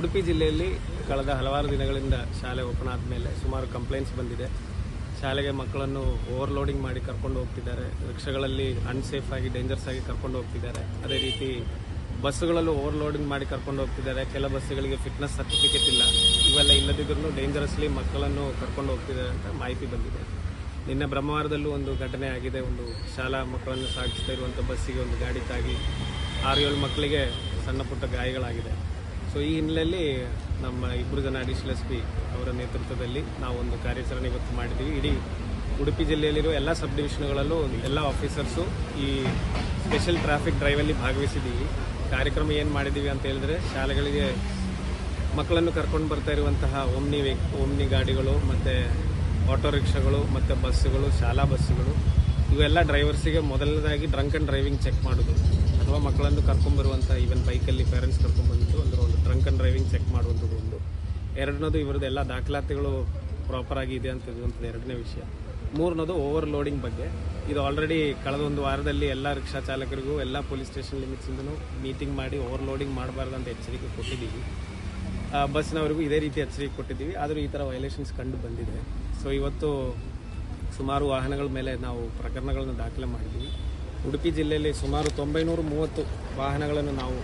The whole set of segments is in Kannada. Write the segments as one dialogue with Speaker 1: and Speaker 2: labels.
Speaker 1: ಉಡುಪಿ ಜಿಲ್ಲೆಯಲ್ಲಿ ಕಳೆದ ಹಲವಾರು ದಿನಗಳಿಂದ ಶಾಲೆ ಓಪನ್ ಆದಮೇಲೆ ಸುಮಾರು ಕಂಪ್ಲೇಂಟ್ಸ್ ಬಂದಿದೆ. ಶಾಲೆಗೆ ಮಕ್ಕಳನ್ನು ಓವರ್ಲೋಡಿಂಗ್ ಮಾಡಿ ಕರ್ಕೊಂಡು ಹೋಗ್ತಿದ್ದಾರೆ. ರಿಕ್ಷಾಗಳಲ್ಲಿ ಅನ್ಸೇಫ್ ಆಗಿ ಡೇಂಜರ್ಸ್ ಆಗಿ ಕರ್ಕೊಂಡು ಹೋಗ್ತಿದ್ದಾರೆ. ಅದೇ ರೀತಿ ಬಸ್ಸುಗಳಲ್ಲೂ ಓವರ್ಲೋಡಿಂಗ್ ಮಾಡಿ ಕರ್ಕೊಂಡು ಹೋಗ್ತಿದ್ದಾರೆ. ಕೆಲ ಬಸ್ಸುಗಳಿಗೆ ಫಿಟ್ನೆಸ್ ಸರ್ಟಿಫಿಕೇಟ್ ಇಲ್ಲ. ಇವೆಲ್ಲ ಇಲ್ಲದಿದ್ದರೂ ಡೇಂಜರಸ್ಲಿ ಮಕ್ಕಳನ್ನು ಕರ್ಕೊಂಡು ಹೋಗ್ತಿದ್ದಾರೆ ಅಂತ ಮಾಹಿತಿ ಬಂದಿದೆ. ನಿನ್ನೆ ಬ್ರಹ್ಮವಾರದಲ್ಲೂ ಒಂದು ಘಟನೆ ಆಗಿದೆ. ಒಂದು ಶಾಲಾ ಮಕ್ಕಳನ್ನು ಸಾಗಿಸ್ತಾ ಇರುವಂಥ ಬಸ್ಸಿಗೆ ಒಂದು ಗಾಡಿ ತಾಗಿ ಆರು ಏಳು ಮಕ್ಕಳಿಗೆ ಸಣ್ಣ ಪುಟ್ಟ ಗಾಯಗಳಾಗಿದೆ. ಸೊ ಈ ಹಿನ್ನೆಲೆಯಲ್ಲಿ ನಮ್ಮ ಇಬ್ಬರು ಜನ ಅಡಿಷನಲ್ ಎಸ್ ಪಿ ಅವರ ನೇತೃತ್ವದಲ್ಲಿ ನಾವು ಒಂದು ಕಾರ್ಯಾಚರಣೆ ಇವತ್ತು ಮಾಡಿದ್ದೀವಿ. ಇಡೀ ಉಡುಪಿ ಜಿಲ್ಲೆಯಲ್ಲಿರುವ ಎಲ್ಲ ಸಬ್ ಡಿವಿಷನ್ಗಳಲ್ಲೂ ಎಲ್ಲ ಆಫೀಸರ್ಸು ಈ ಸ್ಪೆಷಲ್ ಟ್ರಾಫಿಕ್ ಡ್ರೈವಲ್ಲಿ ಭಾಗವಹಿಸಿದ್ದೀವಿ. ಕಾರ್ಯಕ್ರಮ ಏನು ಮಾಡಿದ್ದೀವಿ ಅಂತ ಹೇಳಿದ್ರೆ ಶಾಲೆಗಳಿಗೆ ಮಕ್ಕಳನ್ನು ಕರ್ಕೊಂಡು ಬರ್ತಾ ಇರುವಂತಹ ಓಮ್ನಿ ಓಮ್ನಿ ಗಾಡಿಗಳು ಮತ್ತು ಆಟೋ ರಿಕ್ಷಾಗಳು ಮತ್ತು ಬಸ್ಸುಗಳು, ಶಾಲಾ ಬಸ್ಸುಗಳು, ಇವೆಲ್ಲ ಡ್ರೈವರ್ಸಿಗೆ ಮೊದಲನೇದಾಗಿ ಡ್ರಂಕ್ ಆ್ಯಂಡ್ ಡ್ರೈವಿಂಗ್ ಚೆಕ್ ಮಾಡೋದು ಅಥವಾ ಮಕ್ಕಳನ್ನು ಕರ್ಕೊಂಬರುವಂಥ ಈವನ್ ಬೈಕಲ್ಲಿ ಪೇರೆಂಟ್ಸ್ ಚೆಕ್ ಮಾಡುವಂಥದ್ದು ಒಂದು. ಎರಡನೇದು ಇವರದ್ದು ಎಲ್ಲ ದಾಖಲಾತಿಗಳು ಪ್ರಾಪರ್ ಆಗಿ ಇದೆ ಅಂತ ಇರುವಂಥದ್ದು ಎರಡನೇ ವಿಷಯ. ಮೂರನೇದು ಓವರ್ ಲೋಡಿಂಗ್ ಬಗ್ಗೆ. ಇದು ಆಲ್ರೆಡಿ ಕಳೆದ ಒಂದು ವಾರದಲ್ಲಿ ಎಲ್ಲ ರಿಕ್ಷಾ ಚಾಲಕರಿಗೂ, ಎಲ್ಲ ಪೊಲೀಸ್ ಸ್ಟೇಷನ್ ಲಿಮಿಟ್ಸಿಂದನೂ ಮೀಟಿಂಗ್ ಮಾಡಿ ಓವರ್ ಲೋಡಿಂಗ್ ಮಾಡಬಾರ್ದು ಅಂತ ಎಚ್ಚರಿಕೆ ಕೊಟ್ಟಿದ್ದೀವಿ. ಬಸ್ನವರಿಗೂ ಇದೇ ರೀತಿ ಎಚ್ಚರಿಕೆ ಕೊಟ್ಟಿದ್ದೀವಿ. ಆದರೂ ಈ ಥರ ವೈಲೇಷನ್ಸ್ ಕಂಡು ಬಂದಿದೆ. ಸೊ ಇವತ್ತು ಸುಮಾರು ವಾಹನಗಳ ಮೇಲೆ ನಾವು ಪ್ರಕರಣಗಳನ್ನು ದಾಖಲೆ ಮಾಡಿದ್ದೀವಿ. ಉಡುಪಿ ಜಿಲ್ಲೆಯಲ್ಲಿ ಸುಮಾರು ತೊಂಬೈನೂರು ಮೂವತ್ತು ವಾಹನಗಳನ್ನು ನಾವು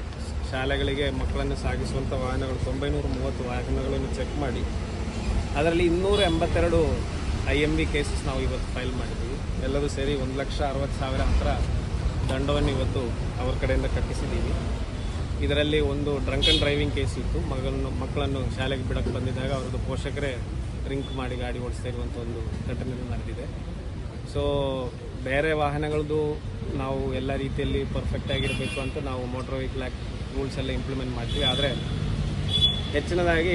Speaker 1: ಶಾಲೆಗಳಿಗೆ ಮಕ್ಕಳನ್ನು ಸಾಗಿಸುವಂಥ ವಾಹನಗಳು ತೊಂಬೈನೂರ ಮೂವತ್ತು ವಾಹನಗಳನ್ನು ಚೆಕ್ ಮಾಡಿ. ಅದರಲ್ಲಿ ಇನ್ನೂರ ಎಂಬತ್ತೆರಡು ಐ ಎಂ ಬಿ ಕೇಸಸ್ ನಾವು ಇವತ್ತು ಫೈಲ್ ಮಾಡಿದ್ದೀವಿ ಎಲ್ಲರೂ ಸೇರಿ ಒಂದು ಲಕ್ಷ ಅರವತ್ತು ಸಾವಿರ ಹತ್ರ ದಂಡವನ್ನು ಇವತ್ತು ಅವ್ರ ಕಡೆಯಿಂದ ಕಟ್ಟಿಸಿದ್ದೀವಿ. ಇದರಲ್ಲಿ ಒಂದು ಡ್ರಂಕ್ ಆ್ಯಂಡ್ ಡ್ರೈವಿಂಗ್ ಕೇಸ್ ಇತ್ತು. ಮಗಳನ್ನು, ಮಕ್ಕಳನ್ನು ಶಾಲೆಗೆ ಬಿಡಕ್ಕೆ ಬಂದಿದ್ದಾಗ ಅವ್ರದ್ದು ಪೋಷಕರೇ ಡ್ರಿಂಕ್ ಮಾಡಿ ಗಾಡಿ ಓಡಿಸ್ತಾ ಇರುವಂಥ ಒಂದು ಘಟನೆ ನಡೆದಿದೆ. ಸೊ ಬೇರೆ ವಾಹನಗಳದ್ದು ನಾವು ಎಲ್ಲ ರೀತಿಯಲ್ಲಿ ಪರ್ಫೆಕ್ಟ್ ಆಗಿರಬೇಕು ಅಂತ ನಾವು ಮೋಟರ್ ವೆಹಿಕಲ್ ಆ್ಯಕ್ಟ್ ರೂಲ್ಸ್ ಎಲ್ಲ ಇಂಪ್ಲಿಮೆಂಟ್ ಮಾಡ್ತೀವಿ. ಆದರೆ ಹೆಚ್ಚಿನದಾಗಿ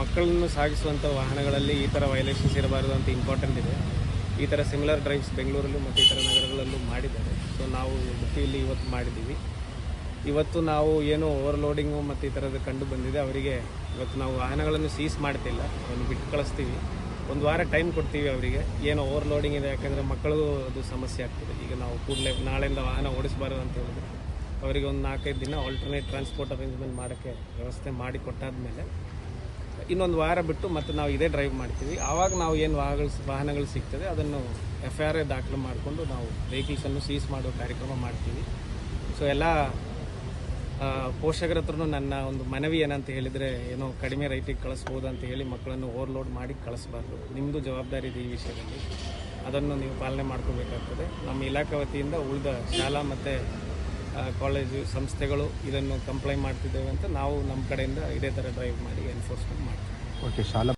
Speaker 1: ಮಕ್ಕಳನ್ನು ಸಾಗಿಸುವಂಥ ವಾಹನಗಳಲ್ಲಿ ಈ ಥರ ವೈಲೇಷನ್ಸ್ ಇರಬಾರ್ದು ಅಂತ ಇಂಪಾರ್ಟೆಂಟ್ ಇದೆ. ಈ ಥರ ಸಿಮಿಲರ್ ಡ್ರೈವ್ಸ್ ಬೆಂಗಳೂರಲ್ಲೂ ಮತ್ತು ಇತರ ನಗರಗಳಲ್ಲೂ ಮಾಡಿದ್ದಾರೆ. ಸೊ ನಾವು ಉಡುಪಿಯಲ್ಲಿ ಇವತ್ತು ಮಾಡಿದ್ದೀವಿ. ಇವತ್ತು ನಾವು ಏನು ಓವರ್ಲೋಡಿಂಗು ಮತ್ತು ಈ ಥರದ್ದು ಕಂಡು ಬಂದಿದೆ. ಅವರಿಗೆ ಇವತ್ತು ನಾವು ವಾಹನಗಳನ್ನು ಸೀಸ್ ಮಾಡ್ತಿಲ್ಲ. ಅವನು ಬಿಟ್ಟು ಕಳಿಸ್ತೀವಿ. ಒಂದು ವಾರ ಟೈಮ್ ಕೊಡ್ತೀವಿ ಅವರಿಗೆ. ಏನು ಓವರ್ಲೋಡಿಂಗ್ ಇದೆ, ಯಾಕಂದರೆ ಮಕ್ಕಳಿಗೂ ಅದು ಸಮಸ್ಯೆ ಆಗ್ತದೆ. ಈಗ ನಾವು ಕೂಡಲೇ ನಾಳೆಯಿಂದ ವಾಹನ ಓಡಿಸಬಾರ್ದು ಅಂತ ಹೇಳಿದ್ರೆ. ಅವರಿಗೆ ಒಂದು ನಾಲ್ಕೈದು ದಿನ ಆಲ್ಟರ್ನೇಟ್ ಟ್ರಾನ್ಸ್ಪೋರ್ಟ್ ಅರೇಂಜ್ಮೆಂಟ್ ಮಾಡೋಕ್ಕೆ ವ್ಯವಸ್ಥೆ ಮಾಡಿ ಕೊಟ್ಟಾದ್ಮೇಲೆ ಇನ್ನೊಂದು ವಾರ ಬಿಟ್ಟು ಮತ್ತೆ ನಾವು ಇದೇ ಡ್ರೈವ್ ಮಾಡ್ತೀವಿ. ಆವಾಗ ನಾವು ಏನು ವಾಹನಗಳು ವಾಹನಗಳು ಸಿಗ್ತದೆ ಅದನ್ನು ಎಫ್ ಆರ್ ಎ ದಾಖಲು ಮಾಡಿಕೊಂಡು ನಾವು ವೆಹಿಕಲ್ಸನ್ನು ಸೀಸ್ ಮಾಡೋ ಕಾರ್ಯಕ್ರಮ ಮಾಡ್ತೀವಿ. ಸೊ ಎಲ್ಲ ಪೋಷಕರ ಹತ್ರನೂ ನನ್ನ ಒಂದು ಮನವಿ ಏನಂತ ಹೇಳಿದರೆ ಏನೋ ಕಡಿಮೆ ರೈಟಿಗೆ ಕಳಿಸ್ಬೋದು ಅಂತ ಹೇಳಿ ಮಕ್ಕಳನ್ನು ಓವರ್ಲೋಡ್ ಮಾಡಿ ಕಳಿಸ್ಬಾರ್ದು. ನಿಮ್ಮದು ಜವಾಬ್ದಾರಿ ಇದೆ ಈ ವಿಷಯದಲ್ಲಿ. ಅದನ್ನು ನೀವು ಪಾಲನೆ ಮಾಡ್ಕೋಬೇಕಾಗ್ತದೆ. ನಮ್ಮ ಇಲಾಖೆ ವತಿಯಿಂದ ಉಳಿದ ಶಾಲಾ ಮತ್ತು ಕಾಲೇಜು ಸಂಸ್ಥೆಗಳು ಇದನ್ನು ಕಂಪ್ಲೈ ಮಾಡ್ತಿದ್ದೇವೆ ಅಂತ ನಾವು ನಮ್ಮ ಕಡೆಯಿಂದ ಇದೇ ಥರ ಡ್ರೈವ್ ಮಾಡಿ ಎನ್ಫೋರ್ಸ್ಮೆಂಟ್ ಮಾಡ್ತೀವಿ.
Speaker 2: ಓಕೆ ಶಾಲಾ